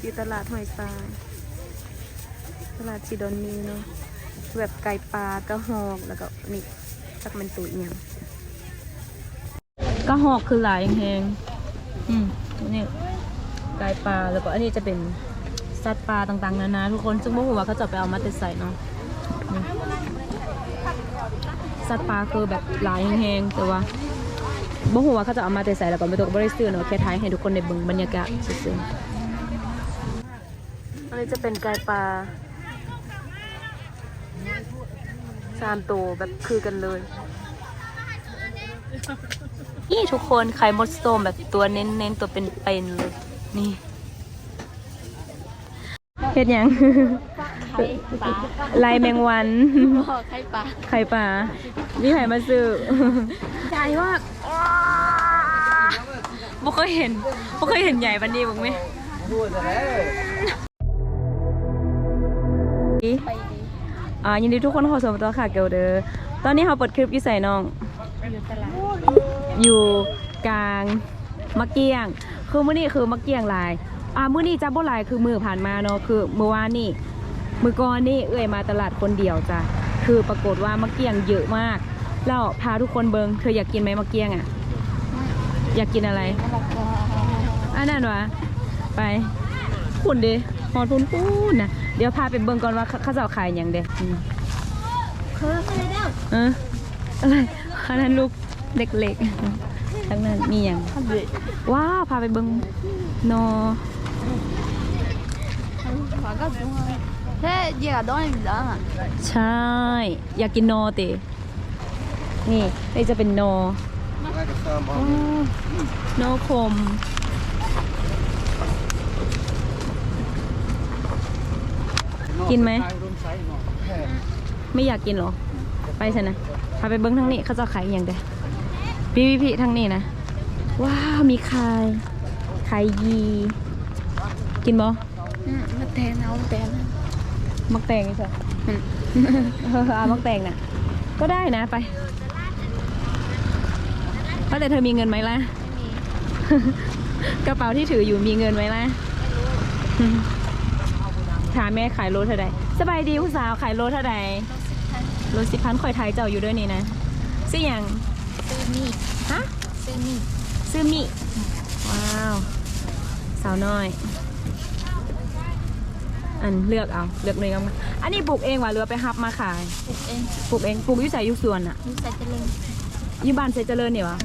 อยู่ตลาดหอยทราย ตลาดชิดอนมีเนาะแบบไก่ปลากระหอกแล้วก็นี่จักมันตุเอียงกระหอกคือหลายแหงอืมนี่ไก่ปลาแล้วก็อันนี้จะเป็นสัตว์ปลาต่างๆนานาทุกคนซึ่งบ่ฮู้ว่าเขาจะไปเอามาแต่ใส่เนาะสัตว์ปลาคือแบบหลายแหงแต่ว่าบ่ฮู้ว่าเขาจะเอามาแต่ใส่แล้วก็ไม่ต้องบ่ได้ซื้อเนาะแค่ถ่ายให้ทุกคนได้เบิ่งบรรยากาศซื่อๆ นนี้จะเป็นไก่ปลาสามตัวแบบคือกันเลย นี่ทุกคนไข่มดสโตมแบบตัวเน้นๆตัวเป็นๆเลย นี่เฮ็ดหยังไข่ปลาลายแมงวันบอกไข่ปลาไข่ปลามีไข่มาซื้อใหญ่มากบ่เคยเห็นบ่เคยเห็นใหญ่บันนี้บ้างไหม อ่ายินดีทุกคนเข้าสู่ตัวค่ะเกลเดอร์ตอนนี้เราเปิดคลิปอยู่ใส่น้อง อยู่ตลาดอยู่กลางมะเกียง คือมื้อนี้คือมะเกียงลาย อ่ามื้อนี้จะบ่หลายคือมือผ่านมาเนาะคือเมื่อวานนี่มื้อก่อนนี่เอ้ยมาตลาดคนเดียวจ้ะคือปรากฏว่ามะเกียงเยอะมากแล้วพาทุกคนเบิงเธออยากกินไหมมะเกียงอะ อยากกินอะไรอันนั้นวะไปคุณดิฮอดพุ่นพูนนะ เดี๋ยวพาไปเบิ่งก่อนว่าเขาเขาจะเอาขายอย่างเด็อืมคืออะไรเด้อเอออะไรอันนั้นลูกเด็กๆทั้งนั้นมีอย่างทำเลยว้าวพาไปเบิ่งนอขอก็สูงเลยเฮ้ยเดี๋ยวต้องอีกแล้วอะใช่ อยากกินนอเตนี่นี่จะเป็นนอว้าวนอคม กินไหม ไม่อยากกินเหรอ ไปสินะพาไปเบิ้งทางนี้เขาจะขายอหย่างเด้พี่พี่พี่ทางนี้นะ ว้าว มีไข่ไข่ยี กินบ่อืมมาแทนเอาแทนมักแตงนี่ใช่เออเอามักแตงน่ะ ก็ได้นะไปว่าแต่เธอมีเงินไหมล่ะ กระเป๋าที่ถืออยู่มีเงินไหมล่ะ ถามแม่ขายโลเท่าใดสบายดีผู้สาวขายโลเท่าใดโลสิบพันข่อยไทยเจ้าอยู่ด้วยนี่นะซื้ออย่างซื้อนี่ฮะซื้อนี่ซื้อมิว้าวสาวน้อย อันเลือกเอาเลือกเลยเอามาอันนี้ปลูกเองวะหรือว่าไปฮับมาขายปลูกเองปลูกเองปลูกอยุ่ใส่ยุสวนอะมีใส่เจริญอยี่บ้านเซเจริญเนี่ยวะ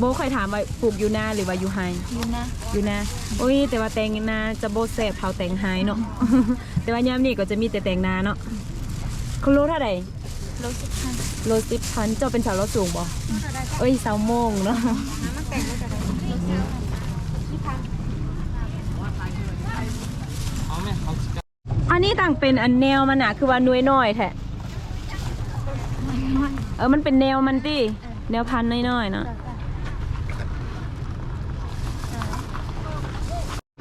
โบเคยถามว่าปลูกอยู่นาหรือว่าอยู่ไฮอยู่นะอยู่นาโอ้ย แต่ว่าแตงนาจะโบแสบเผาแตงไฮเนาะ แต่ว่ายามนี่ก็จะมีแต่แตงนาเนาะคุณรู้เท่าไหร่โลสิบพันโลสิบพันเจ้าเป็นสาวรถสูงบ่เอ้ยสาวโมงเนาะน้ำมันแตกก็จะได้โลสิบที่พันอันนี้ต่างเป็นอันแนวมันอะคือว่าน้อยน้อยๆแท้เออมันเป็นแนวมันติแนวพันธุ์น้อยๆเนาะ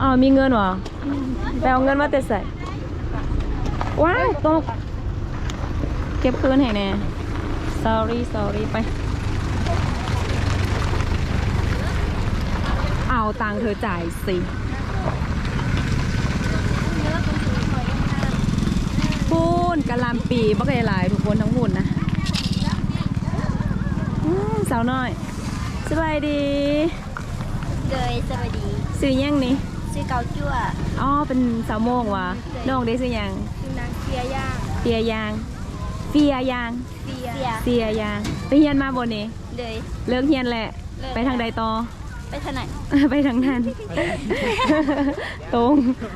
อ๋อมีเงินเหรอไปเอาเงินมาแต่ใส่ว้าวตก เก็บคืนให้แน่ sorry sorry ไป เอาตังค์เธอจ่ายสิพูนกะหลำปีบักหลายๆทุกคนทั้งหุ่นนะอืมสาวน้อย สบายดีเลยสวัสดีซื้อยังนี่ ซื้อเกาจั่วอ๋อเป็นสาวโมงวะน้องได้ซื้อยังคือนางเฟียย่างเฟียยางเฟียยางเฟียเฟียยางไปเฮียนมาบนนี้เลยเลิกเฮียนแหละเลิกไปทางใดต่อไปทางไหนไปทางนั้นตรง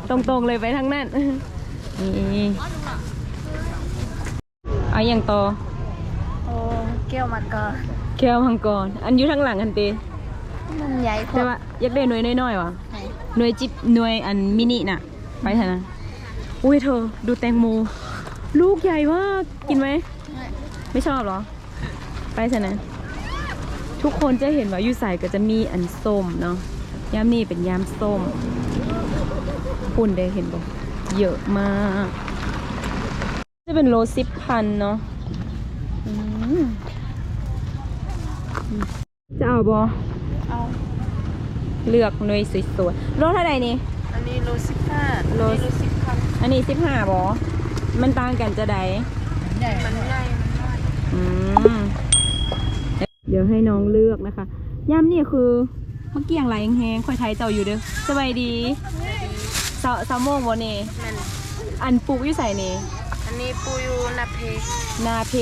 ตรงตรงๆเลยไปทางนั้นนี่เอาอย่างต่อโอ้เกี่ยวมาก่อนแก้วมังกรอันอยู่ทางหลังอันตีมันใหญ่พอแต่ว่าอยากได้หน่วยน้อยๆวะไหนหน่วยจิบหน่วยอันมินิน่ะ ไปเถอะนะ อุ้ยเธอ ดูแตงโม ลูกใหญ่มากกินไหม ไม่ชอบเหรอ ไปเถอะนะ ทุกคนจะเห็นว่าอยูใส่ก็จะมีอันส้มเนาะยามนี่เป็นยามส้มคุณได้เห็นบ่เยอะมาก จะเป็นโลสิบพันเนาะอืมจะเอาบอเอา เลือกหน่วยสวยๆโลเท่าไหร่นี่ อันนี้นี้โลสิบห้าโลนี่โลสิบพันอันนี้สิบห้าบอมันต่างกันจะใดมันง่ายมันง่ายอืมเดี๋ยวให้น้องเลือกนะคะย่ำนี่คือเมื่อกี้อย่างไรแห้งๆค่อยไทยเจ้าอยู่เด้อสบายดีสาวสาวโมงบ่นี่แม่นอันปลูกอยู่ใส่นี่อันนี้ปูอยู่นาเพนาเพ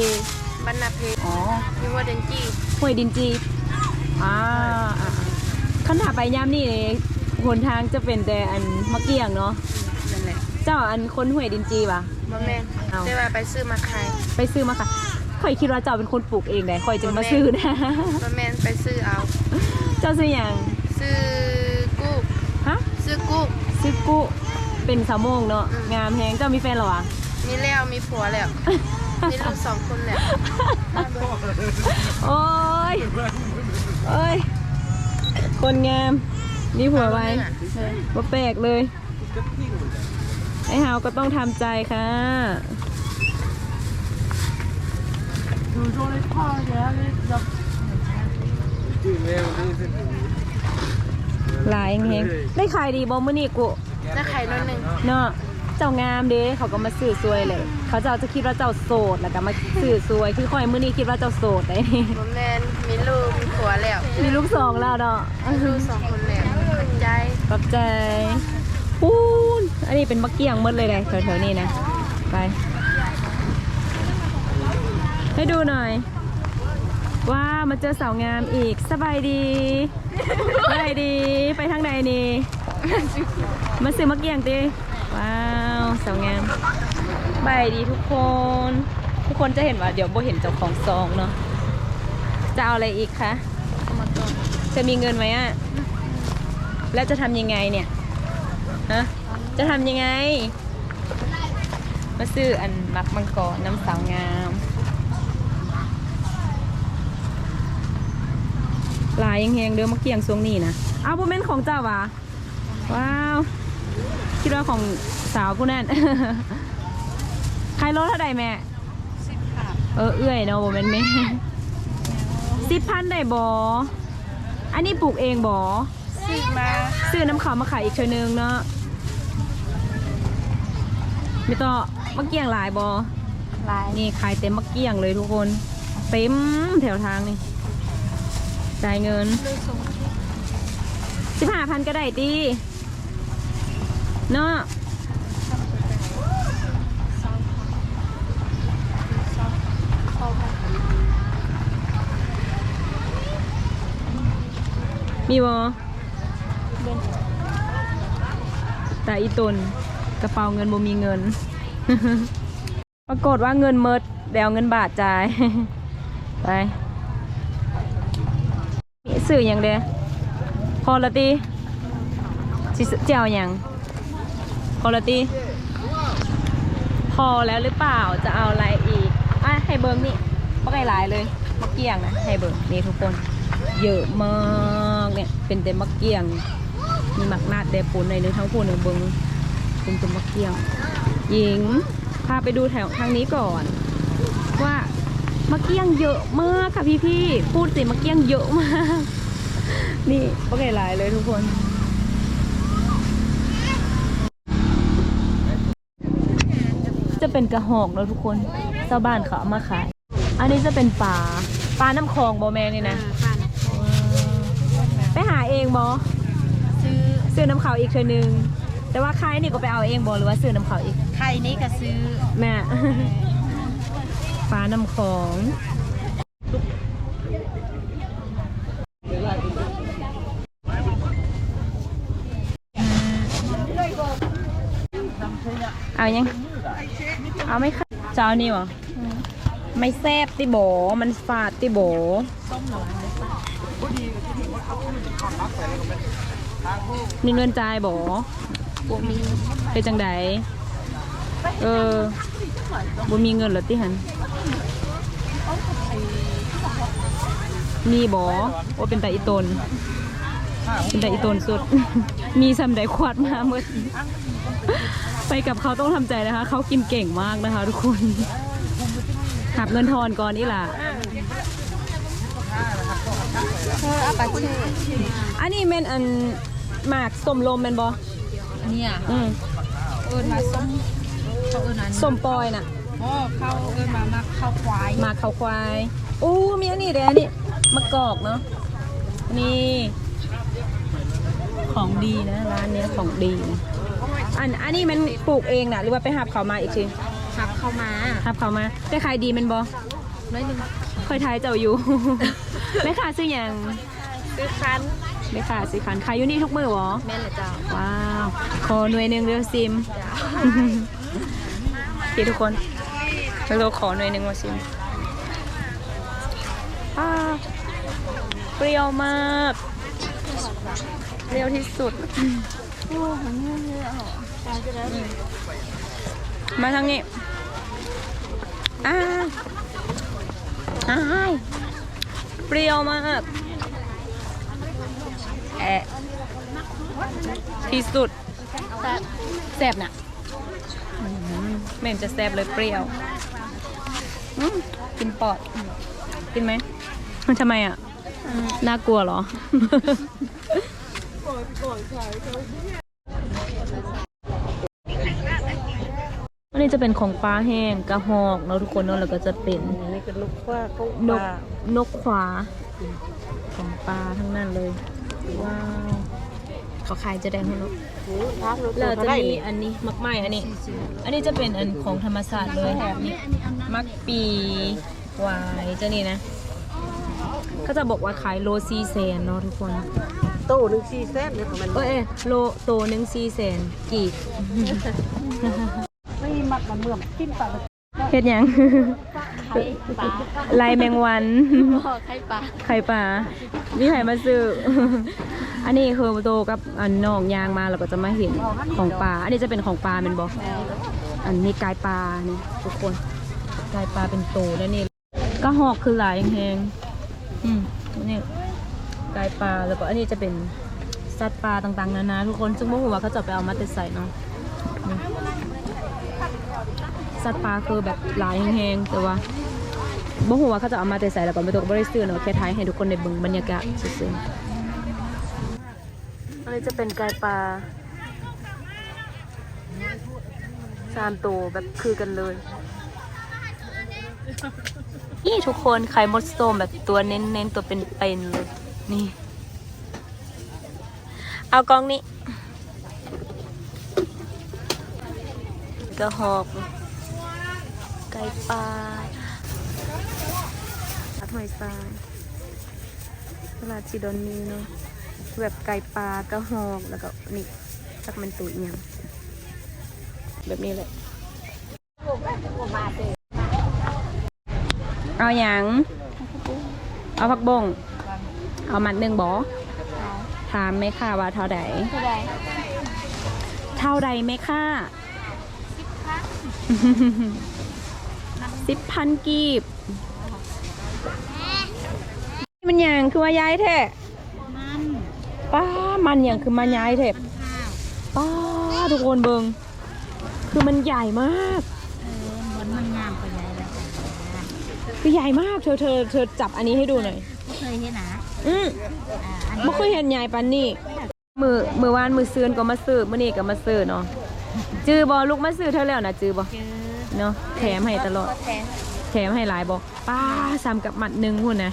บ้านนาเพอ๋อมีว่าเดนจีห้วยดินจีอ่าอ่า ขันถาไปย่ำนี่หนทางจะเป็นแต่อันมะเกียงเนาะนั่นแหละเจ้าอันคนห้วยดินจีปะบ่แม่นเอาได้ว่าไปซื้อมาขายไปซื้อมาค่ะข่อยคิดว่าเจ้าเป็นคนปลูกเองเลยข่อยจึงมาซื้อนะบ่แม่นไปซื้อเอา เจ้าซื้ออย่างซื้อกุ้งฮะซื้อกุ้งซื้อกุเป็นสาวโมงเนาะอืมงามแฮงเจ้ามีแฟนเหรอวะมีแล้วมีผัวแล้วมีลูกสองคนแล้วโอ้ยโอ้ย คนงาม นี่ผัวไว้ว่าแปลกเลย ไอ้ฮาวก็ต้องทำใจค่ะหลายแฮงได้ขายดีบ่มื้อนี้กุจะขายน้อยหนึ่งเนาะ เจ้างามเด้เขาก็มาซื้อซวยเลย เขาเจ้าจะคิดว่าเจ้าโสดแล้วก็มาซื้อซวยคือคอยมื้อนี้คิดว่าเจ้าโสดได้บ่แม่นมีลูกมีผัวแล้วมีลูกสองแล้วเนาะมีลูกสองคนแล้วขอบใจขอบใจปูนอันนี้เป็นมะเกียงหมดเลยเลยแถวๆนี้นะไป ให้ดูหน่อยว้าวมาเจอสาวงามอีกสบายดีสบายดีไปทางใดนี่มาซื้อมะเกียงติว้าว สาวงามบายดีทุกคน ทุกคนจะเห็นว่าเดี๋ยวโบเห็นเจ้าของซองเนาะจะเอาอะไรอีกคะเอามาก่อนจะมีเงินไหมอะแล้วจะทำยังไงเนี่ยฮะจะทำยังไง มาซื้ออันมักมังกรน้ำสาวงามลายยังแหงเดิมมาเกี่ยงทรงนี่นะเอาโบเมนของเจ้าวะว้าว คิดว่าของ สาวกูนั่น ใครรถเท่าใดแม่ สิบค่ะเออเอื้อยเนาะโบเมนแม่สิบพันได้บออันนี้ปลูกเองบอซื้อมาซื้อน้ำขาวมาขายอีกเชนึงเนาะไม่ต้องมะเกียงหลายบอลายนี่ขายเต็มมะเกียงเลยทุกคน เต็มแถวทางนี่จ่ายเงินลูกสองสิบห้าพันก็ได้ตีเนาะ มีบอแต่อีตนกระเป๋าเงินบ่มีเงิน ปรากฏว่าเงินเมิดแดวเงินบาทจ่าย ไปมีสื่ออย่างเดพอละตีสิเจียวอย่างพอละตีพอแล้วหรือเปล่าจะเอาอะไรอีกอะให้เบิ้งนี่ปไก่หลายเลยมะเกียงนะให้เบิ้งนี่ทุกคน เยอะมาก เนี่ยเป็นแต่มะเกียง มีหมักนาดแดปูนในเนื้อทั้งปูนในเบิงเป็นตัวมะเกียง หญิงพาไปดูแถวทางนี้ก่อน ว่ามะเกี้ยงเยอะมากค่ะพี่พี่พูดสิมะเกี้ยงเยอะมาก นี่โอเคหลายเลยทุกคนจะเป็นกระหอกแล้วทุกคนชาวบ้านเขาเอามาขาย อันนี้จะเป็นปลา ปลาน้ำคลองบอแมนนี่นะ หาเองบอซื้อซื้อน้ำเขาอีกเทือนึง แต่ว่าใครนี่ก็ไปเอาเองบอหรือว่าซื้อน้ำเขาอีก ไข่นี้ก็ซื้อแม่ปลาน้ำของ เอายัง เอาไหมคะเจ้านี่หรอ ไม่แซบติโบมันฝาดติโบ มีเงินจ่ายบอบ่มีเป็นจังใดเออบ่มีเงินเหรอติหันมีบอว่าเป็นแต่อีตนเป็นแต่อีตนสุด มีซำใดควดมาเมื่อไปกับเขาต้องทำใจนะคะ เขากินเก่งมากนะคะ ทุกคนหับเงินทอนก่อนนี่ล่ะ เอออาปาเช่อันนี้แม่นอันหมากสมลมแม่นบอเนี่ยอืมเอิญมาส้มเขาเอิญนั้นส้มปอยน่ะอ๋อเขาเอิญมามาข้าวควายหมากเขาควายโอ้มีอันนี้เด้อันนี้มะกอกเนาะนี่ของดีนะร้านเนี้ยของดี อันอันนี้มันปลูกเองนะหรือว่าไปหับเขามาอีกทีขับเข้ามาหับเขามาได้ขายดีแมันบอน้อยหนึ่งคอยทายเจ้าอยู่ ไม่ขาซื้ออย่างซื้อคันไม่ขาซื้อขันขายอยู่นี่ทุกมือหรอแม่นเลยเจ้าว้าวขอหน่วยหนึ่งเร็วซิมพี่ทุกคนเราขอหน่วยหนึ่งมาซิมอ้าวเปรี้ยวมากเปรี้ยวที่สุดโอ้มันเยอะๆเหรอตายจะแล้วมาทางนี้อ้าวอ้ายเปรี้ยวมากแอะที่สุดแซ่บน่ะอืมไม่เห็นจะแซ่บเลยเปรี้ยวกินปอด กินไหมมันทำไมอะ น่ากลัวเหรอ นนี้จะเป็นของปลาแห้งกระหอกเนาะทุกคนเนาะแล้วก็จะเป็นนี่ก็ลูกว่าเขานกนกขวาของปลาทั้งนั้นเลย ว้าวเขาขายจะแดงให้เนาะพักรถเราเขาจะได้มีนี่อันนี้มักไหม้อันนี้ อันนี้จะเป็นอันของธรรมศาสตร์เลยนี่มักปีวายเจ้านี่นะ ก็จะบอกว่าขายโลซีแสนเนาะทุกคนโตหนึ่งสี่เซนเลยของมันเอ้ยเอ้ยโลโตหนึ่งซีแสนกีบไม่มัดมันเมื่อมกินปลาเฮ็ดหยังไข่ปลาลายแมงวันบอกไข่ปลาไข่ปลามีไข่มาซื้ออันนี้คือโตกับอันน้องยางมาเราก็จะมาเห็นของปลาอันนี้จะเป็นของปลาเป็นบอกอันนี้กายปลานี่ทุกคนกายปลาเป็นโตแล้วนี่ก็หอกคือหลายแหงๆอืมนี่กายปลาแล้วก็อันนี้จะเป็นสัตว์ปลาต่างๆนานาทุกคนซึ่งบ่ฮู้ว่าเขาจะไปเอามาแต่ใส่เนาะนี่ สัตว์ปลาคือแบบหลายแห้งๆแต่ว่าบ่ฮู้ว่าเขาจะเอามาแต่ใส่แล้วก็ไม่ต้องบ่ได้ซื้อเนาะแค่ถ่ายให้ทุกคนได้เบิ่งบรรยากาศซื่อๆอันนี้จะเป็นกายปลาสามตัวแบบคือกันเลย นี่ทุกคนไข่มดส้มแบบตัวเน้นๆตัวเป็นๆเลยนี่ เอากล้องนี้ กระหอก ไก่ปลาอัดหอยทรายตลาดชิดอนมีเนาะแบบไก่ปลากระหอก แล้วก็นี่สักมันตัวเอียงแบบนี้เลยเอาอย่างเอาผักบง เอามัดหนึ่งบอถามไหมค่ะว่าเท่าใดเท่าไรเท่าใดไหมค่ะสิบพัน กีบมันอย่างคือมาย้ายแท้ป้ามันอย่างคือมาย้ายแท้ป้าทุกคนเบิงคือมันใหญ่มากเออมันมันงามไปไหนแล้วคือใหญ่มากเธอเธอเธอจับอันนี้ให้ดูหน่อยไม่เคยเห็นนะอืมอ่าอันนี้ไม่เคยเห็นใหญ่ปันนี่มือมือวานมือซืนก็มาซื้อมื่อนี้ก็มาซื้อเนาะจือบอลูกมาซื้อเท่าแล้วนะจือบอเจอ เนาะแถมให้ตลอดก็แทนแถมให้หลายบอป้าซ้ำกับหมัดหนึ่งหุ่นนะ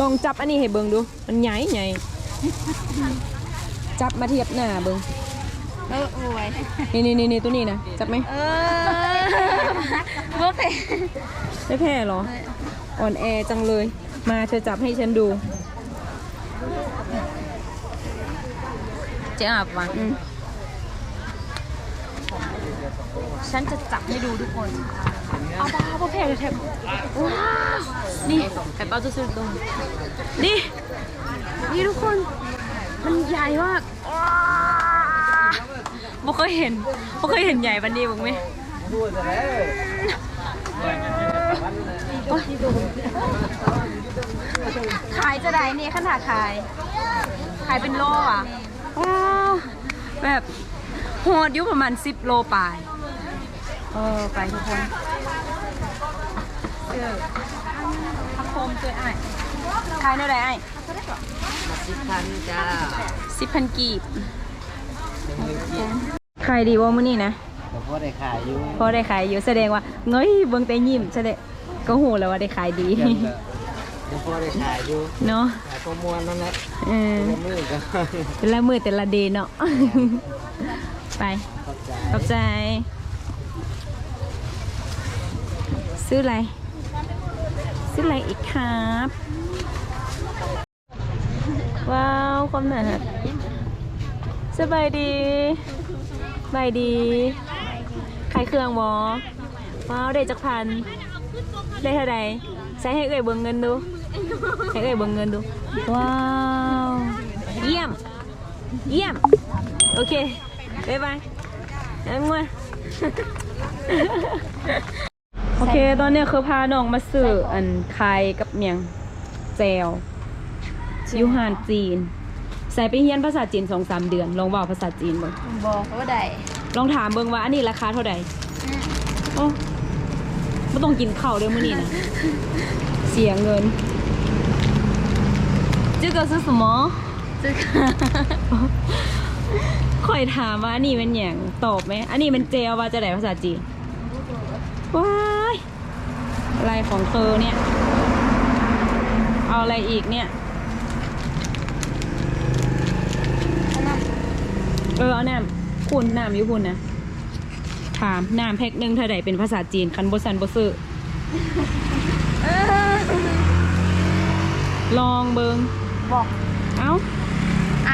ลองจับอันนี้ให้เบิ่งดู มันใหญ่ใหญ่จับมาเทียบหน้าเบิ่งเออโอ้ยนี่นี่นี่นี่ตัวนี้นะจับไหมเออบ่เป็นไม่แพ้เหรอ อ่อนแอจังเลย มาเธอจับให้ฉันดูเจ๊อาบวะอืม ฉันจะจับให้ดูทุกคนเอาบ้าพ่อแพ้เลยแทบว้าวนี่แต่เป้าจะซื้อตรงนี่นี่ทุกคน มันใหญ่มากว้าวบ่เคยเห็นบ่เคยเห็นใหญ่ปันนี้บ้างไหมขายจะได้เนี่ยขนาดขาย ขายเป็นโลอะว้าวแบบโหดอยุประมาณสิบโลปลาย เออ ไปทุกคนเออพักโคมตัวไอ้ายขายเท่าไหร่ไอ้สิบพันจ้าสิบพันกีบโดขายดีว่ามื้อนี้นะแต่พอได้ขายอยู่พอได้ขายอยู่แสดงว่าเงยเบิ่งแต่ยิ้มแสดงก็หูแล้วว่าได้ขายดียังก็ยังพอได้ขายอยู่เนาะขายประมวลนั่นแหละเออยังมือก็แต่ละมือแต่ละเดย์เนาะไปขอบใจ ขอบใจ ซื้ออะไร ซื้ออะไรอีกครับ ว้าวความหนาสบายดีบายดีขายเครื่องบอว้าวได้จักพัน ได้เท่าใดใช้ให้เอ่ยเบิ่งเงินดู ให้เอ่ยเบิ่งเงินดู ว้าว เยี่ยม เยี่ยม โอเค บ๊ายบายเอามา โอเค ตอนเนี้ยคือพาน้องมาสื่ออันไข่กับเมียงแจวยูฮานจีน ใส่ไปเรียนภาษาจีนสองสามเดือน ลองบอกภาษาจีนบ้างบอกเขาว่าใดลองถามเบิงว่าอันนี้ราคาเท่าใดโอ้ไม่ต้องกินข้าวเลยมื้อนี้นะเสียเงินจื้อก็ซื้อสมอจื้อคอยถามว่าอันนี้เป็นอย่างตอบไหม อันนี้เป็นเจลว่าจะไหนภาษาจีนว้า อะไรของเธอเนี่ย เอาอะไรอีกเนี่ย เออเอาน้ำคุณน้ำอยู่คุณนะถามน้ำแพ็คหนึ่งเท่าไหร่เป็นภาษาจีน คันบสันบซื้อลองเบิงบอก เอ้าไอ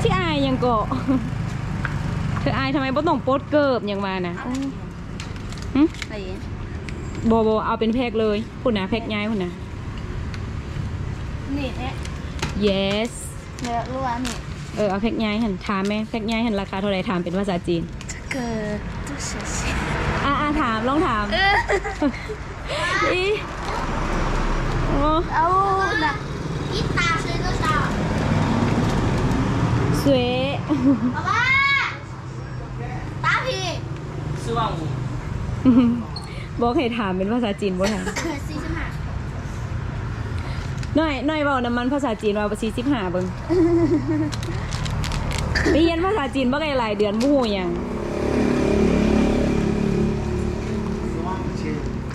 ที่อายยังเกาะเธออายทำไมบ่ต้องโป๊ดเกิบอย่างมานะหึไหน โบโบเอาเป็นแพ็คเลยคุณนะแพ็คย้ายคุณนะ นี่เนี่ย yes เนื้อล้วนนี่ เออเอาแพ็คย้ายหันถามไหมแพ็คย้ายหันราคาเท่าไหร่ถามเป็นภาษาจีน 这个多少钱？ อ่ะอ่ะถามลองถาม อีโอ้ 哦，那一打水多少？ สวย 爸爸，打皮。 บอกให้ถามเป็นภาษาจีนบ่ถามกิห้น่อยหน่อยเบาน้ำมันภาษาจีนว่าสี่สิบห้าเบิ้งไปเรียนภาษาจีนบ่ไกลหลายเดือนมู่ยัง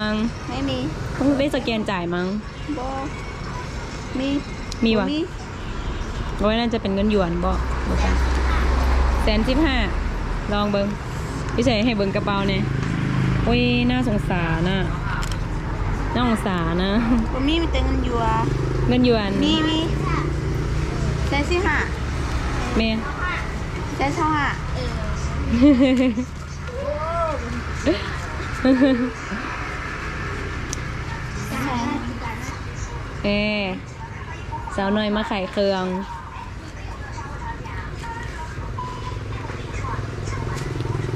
มั้งไม่มีต้องไปสแกนจ่ายมั้งบ่มี มีวะโอ้ยน่าจะเป็นเงินหยวนบ่แสนสิบห้าลองเบิ้งพี่เฉยให้เบิ้งกระเป๋าเนี่ย โอ้ยน่าสงสารน่ะน่าสงสารนะผมมีมีแต่เงินหยัวเงินหยวนมีมีเต่สิหะเมย์เต่เท่าหะเอสาวหน่อยมาไข่เครือง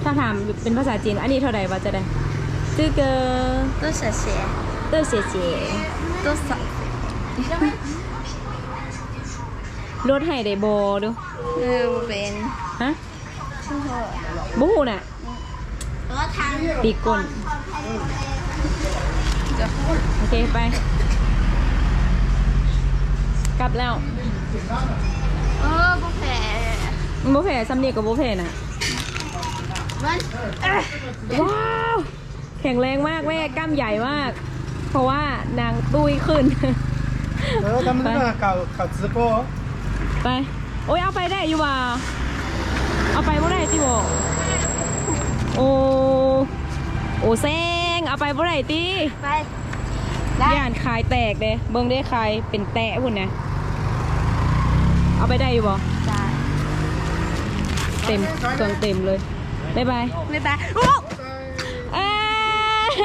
ถ้าถามเป็นภาษาจีน อันนี้เท่าไหร่วะจะได้ จื้อเกอ 多少钱？ เตอร์เสียเสีย 多少？ รถให้ได้บอดู 呃，我เป็น ฮะ ชื่อเธอ บูฮูน่ะ แล้วก็ทาง ตีก้น โอเค ไป กลับแล้ว เออบุฟเฟ่ โบเพซัมเนียกับโบเพน่ะ มัน ว้าว แข็งแรงมากแม่กล้ามใหญ่มาก เพราะว่านางตุ้ยขึ้น เออทำได้เก่าเก่า直播ไป โอ้ยเอาไปได้อยู่ว่ะเอาไปบ่ได้ติบ่โอ้โอ้แซงเอาไปบ่ได้ติไปได้ย่านคายแตกเด้เบิ่งได้คายเป็นแตะพุ่นนะเอาไปได้อยู่บ่จ้าเต็มเครื่องเต็มเลยบ๊ายบายบ๊ายบายโอ้อ่า บ๊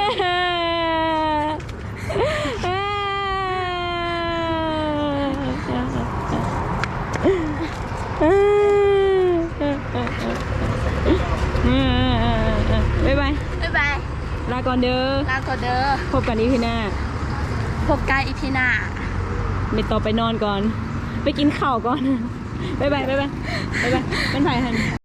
ายบาย บ๊ายบาย ลาก่อนเด้อ ลาก่อนเด้อ พบกันอีพีหน้า พบกันอีพีหน้าไม่ต่อไปนอนก่อน ไปกินข้าวก่อน บ๊ายบาย บ๊ายบาย บ๊ายบายเป็นไผ่หัน